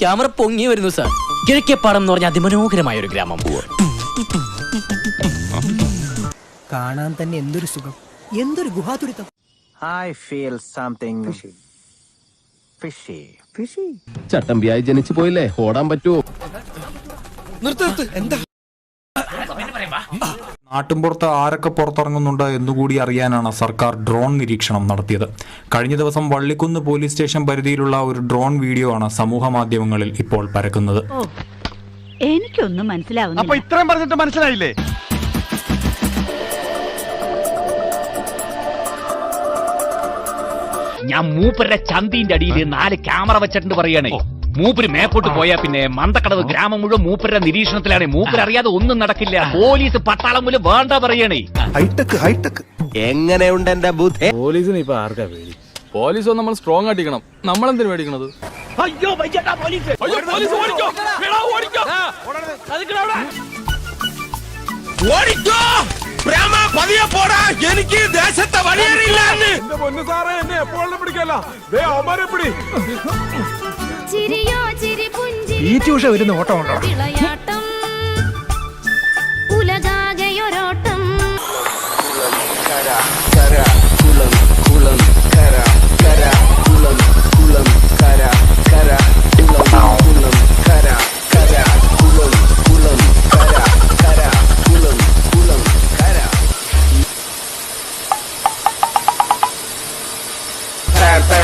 Camera പൊങ്ങി വരുന്നു sir. Kizhakkepadam എന്ന് പറഞ്ഞ അതിമനോഹരമായ ഒരു ഗ്രാമം. കാണാൻ തന്നെ എന്തൊരു സുഖം. എന്തൊരു ഗുഹാതുരിതം. I feel something fishy. Fishy? ചട്ടമ്പിയായി ജനിച്ചു പോയില്ലേ? ഓടാൻ പറ്റുമോ? നാട്ടുംപുറത്ത് ആരൊക്കെ പുറത്തിറങ്ങുന്നുണ്ട് എന്നുകൂടി അറിയാനാണ് സർക്കാർ ഡ്രോൺ നിരീക്ഷണം നടത്തിയത്. കഴിഞ്ഞ ദിവസം വള്ളിക്കുന്ന് പോലീസ് സ്റ്റേഷൻ പരിധിയിലുള്ള ഒരു ഡ്രോൺ വീഡിയോ ആണ് സമൂഹ മാധ്യമങ്ങളിൽ ഇപ്പോൾ പരക്കുന്നത്. എനിക്കൊന്നും അപ്പൊ ഇത്രയും പറഞ്ഞിട്ട് മനസ്സിലായില്ലേ? ഞാൻ മൂപ്പരുടെ ചന്തിന്റെ അടിയിൽ നാല് ക്യാമറ വെച്ചിട്ടുണ്ട് പറയണേ. മൂപ്പര് മേപ്പോട്ട് പോയാ പിന്നെ മന്തക്കടവ് ഗ്രാമം മുഴുവൻ മൂപ്പരുടെ നിരീക്ഷണത്തിലാണ്. മൂപ്പര് അറിയാതെ ഒന്നും നടക്കില്ല. പോലീസ് പട്ടാളം മുതൽ വേണ്ട പറയണേ. Hi-tech hi-tech. എങ്ങനെയുണ്ട് എന്റെ ബുദ്ധി? പോലീസിന് ഇപ്പൊ ആർക്കാ പേടി? പോലീസ് നമ്മൾ സ്ട്രോങ് ആയിട്ടിക്കണം നമ്മളെന്തിനു പോടാ. എനിക്ക് ദേശത്തെ വഴിയറിയില്ല ദേ അമരെ പുഞ്ചിരി ഈ ട്യൂഷൻ വരുന്ന ഓട്ടം ഉണ്ടോ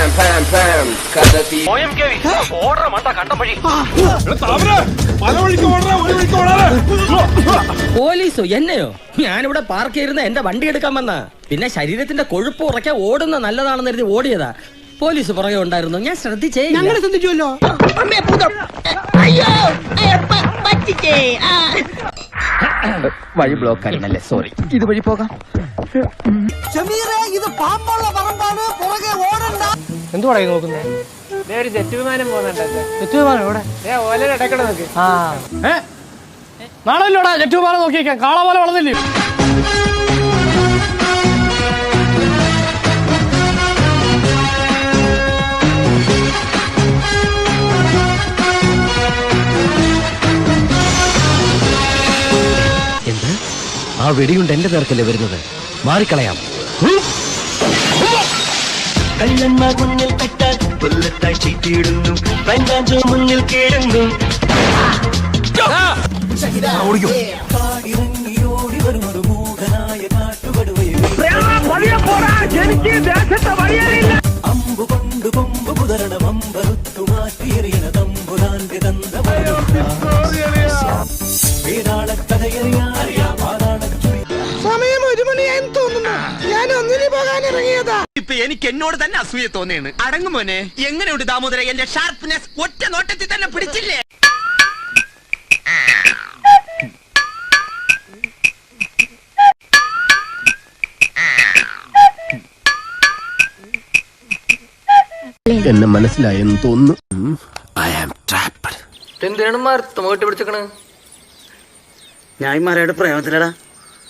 വിളയാട്ടം ഉലകാകെയൊരോട്ടം പോലീസോ എന്നെയോ? ഞാനിവിടെ പാർക്ക് ചെയ്തിരുന്ന എന്റെ വണ്ടി എടുക്കാൻ വന്ന. പിന്നെ ശരീരത്തിന്റെ കൊഴുപ്പ് ഉറക്കാൻ ഓടുന്ന നല്ലതാണെന്ന് കരുതി ഓടിയതാ. പോലീസ് പുറകെ ഉണ്ടായിരുന്നു. ഞാൻ ശ്രദ്ധിച്ചേ ഞങ്ങൾ ശ്രദ്ധിച്ചുവല്ലോ. വഴി ബ്ലോക്ക് ആയിരുന്നല്ലേ? സോറി ഇത് വഴി പോകാം ഇത് പാമ്പുള്ള പറമ്പാണ്. പുറകെ ഓടണ്ട എന്തുവാടാ നോക്കുന്നത് ജെറ്റ് വിമാനം നോക്കിയേക്കാം കാള പോലെ വളർന്നില്ലേ? എന്ത്? ആ വെടിയുണ്ട് എന്റെ നേർക്കല്ലേ വരുന്നത്. മാറിക്കളയാം. കള്ളന്മാർ മുന്നിൽ പെട്ടാൽ കൊല്ലത്തായി ചീറ്റിയിടുന്നു. പഞ്ചാഞ്ചോ മുന്നിൽ കേടുന്നു. സമയം എനിക്ക് എന്നോട് തന്നെ അസൂയ തോന്നിയാണ്. അടങ്ങുമോനെ എങ്ങനെയുണ്ട് ദാമോദര? എന്റെ ഷാർപ്നെസ് ഒറ്റ നോട്ടത്തിൽ തന്നെ പിടിച്ചില്ലേ? എന്നെ മനസ്സിലായെന്ന് തോന്നുന്നു. എന്തിനാണ് മരത്ത് പോയിട്ട് പിടിച്ചേക്കണ് ഞാൻ ഈ പ്രേമത്തിലടാ.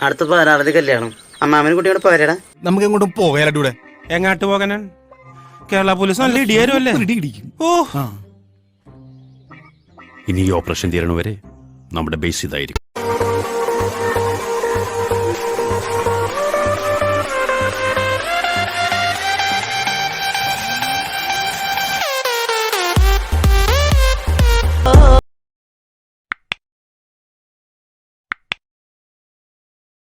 അടുത്ത പാരാളതി കല്യാണം. അമ്മാമനും കുട്ടിയോട് പോരടാ. നമുക്ക് എങ്ങോട്ടും പോകാലൂടെ എങ്ങാട്ട് പോകാനാണ്? കേരള പോലീസ് നല്ല ഇടിയാരുമല്ലേ ഓ. ഇനി ഈ ഓപ്പറേഷൻ തീരണവരെ നമ്മുടെ ബേസ് ഇതായിരിക്കും.